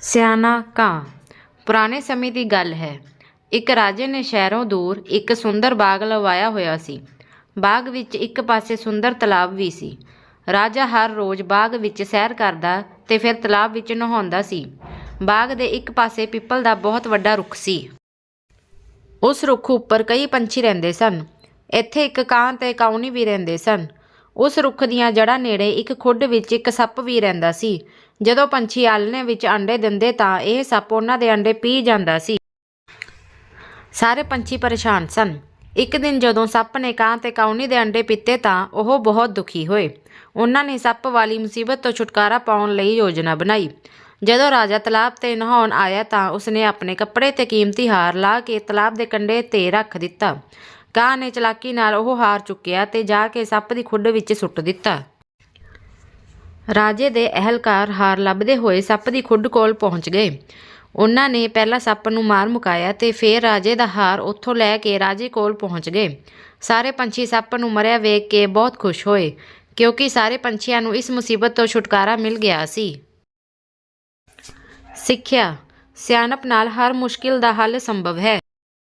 ਸਿਆਣਾ ਕਾਂ। ਪੁਰਾਣੇ ਸਮੇਂ ਦੀ ਗੱਲ ਹੈ। ਇੱਕ ਰਾਜੇ ਨੇ ਸ਼ਹਿਰੋਂ ਦੂਰ ਇੱਕ ਸੁੰਦਰ ਬਾਗ ਲਵਾਇਆ ਹੋਇਆ ਸੀ। ਬਾਗ ਵਿੱਚ ਇੱਕ ਪਾਸੇ ਸੁੰਦਰ ਤਲਾਬ ਵੀ ਸੀ। ਰਾਜਾ ਹਰ ਰੋਜ਼ ਬਾਗ ਵਿੱਚ ਸੈਰ ਕਰਦਾ ਤੇ ਫਿਰ ਤਲਾਬ ਵਿੱਚ ਨਹਾਉਂਦਾ ਸੀ। ਬਾਗ ਦੇ ਇੱਕ ਪਾਸੇ ਪਿੱਪਲ ਦਾ ਬਹੁਤ ਵੱਡਾ ਰੁੱਖ ਸੀ। ਉਸ ਰੁੱਖ ਉੱਪਰ ਕਈ ਪੰਛੀ ਰਹਿੰਦੇ ਸਨ। ਇੱਥੇ ਇੱਕ ਕਾਂ ਤੇ ਕਾਉਣੀ ਵੀ ਰਹਿੰਦੇ ਸਨ। ਉਸ ਰੁੱਖ ਦੀਆਂ ਜੜ੍ਹਾਂ ਨੇੜੇ ਇੱਕ ਖੁੱਡ ਵਿੱਚ ਇੱਕ ਸੱਪ ਵੀ ਰਹਿੰਦਾ ਸੀ। ਜਦੋਂ ਪੰਛੀ ਆਲਣੇ ਵਿੱਚ ਅੰਡੇ ਦਿੰਦੇ ਤਾਂ ਇਹ ਸੱਪ ਉਹਨਾਂ ਦੇ ਅੰਡੇ ਪੀ ਜਾਂਦਾ ਸੀ। ਸਾਰੇ ਪੰਛੀ ਪਰੇਸ਼ਾਨ ਸਨ। ਇੱਕ ਦਿਨ ਜਦੋਂ ਸੱਪ ਨੇ ਕਾਂ ਤੇ ਕਾਉਣੀ ਦੇ ਅੰਡੇ ਪੀਤੇ ਤਾਂ ਉਹ ਬਹੁਤ ਦੁਖੀ ਹੋਏ। ਉਹਨਾਂ ਨੇ ਸੱਪ ਵਾਲੀ ਮੁਸੀਬਤ ਤੋਂ ਛੁਟਕਾਰਾ ਪਾਉਣ ਲਈ ਯੋਜਨਾ ਬਣਾਈ। ਜਦੋਂ ਰਾਜਾ ਤਲਾਬ ਤੇ ਨਹਾਉਣ ਆਇਆ ਤਾਂ ਉਸਨੇ ਆਪਣੇ ਕੱਪੜੇ ਤੇ ਕੀਮਤੀ ਹਾਰ ਲਾ ਕੇ ਤਲਾਬ ਦੇ ਕੰਢੇ ਤੇ ਰੱਖ ਦਿੱਤਾ। ਕਾਂ ਨੇ ਚਲਾਕੀ ਨਾਲ ਉਹ ਹਾਰ ਚੁੱਕਿਆ ਤੇ ਜਾ ਕੇ ਸੱਪ ਦੀ ਖੁੱਡ ਵਿੱਚ ਸੁੱਟ ਦਿੱਤਾ। ਰਾਜੇ ਦੇ ਅਹਿਲਕਾਰ ਹਾਰ ਲੱਭਦੇ ਹੋਏ ਸੱਪ ਦੀ ਖੁੱਡ ਕੋਲ ਪਹੁੰਚ ਗਏ। ਉਹਨਾਂ ਨੇ ਪਹਿਲਾਂ ਸੱਪ ਨੂੰ ਮਾਰ ਮੁਕਾਇਆ ਤੇ ਫਿਰ ਰਾਜੇ ਦਾ ਹਾਰ ਉੱਥੋਂ ਲੈ ਕੇ ਰਾਜੇ ਕੋਲ ਪਹੁੰਚ ਗਏ। ਸਾਰੇ ਪੰਛੀ ਸੱਪ ਨੂੰ ਮਰਿਆ ਵੇਖ ਕੇ ਬਹੁਤ ਖੁਸ਼ ਹੋਏ, ਕਿਉਂਕਿ ਸਾਰੇ ਪੰਛੀਆਂ ਨੂੰ ਇਸ ਮੁਸੀਬਤ ਤੋਂ ਛੁਟਕਾਰਾ ਮਿਲ ਗਿਆ ਸੀ। ਸਿੱਖਿਆ, ਸਿਆਣਪ ਨਾਲ ਹਰ ਮੁਸ਼ਕਿਲ ਦਾ ਹੱਲ ਸੰਭਵ ਹੈ।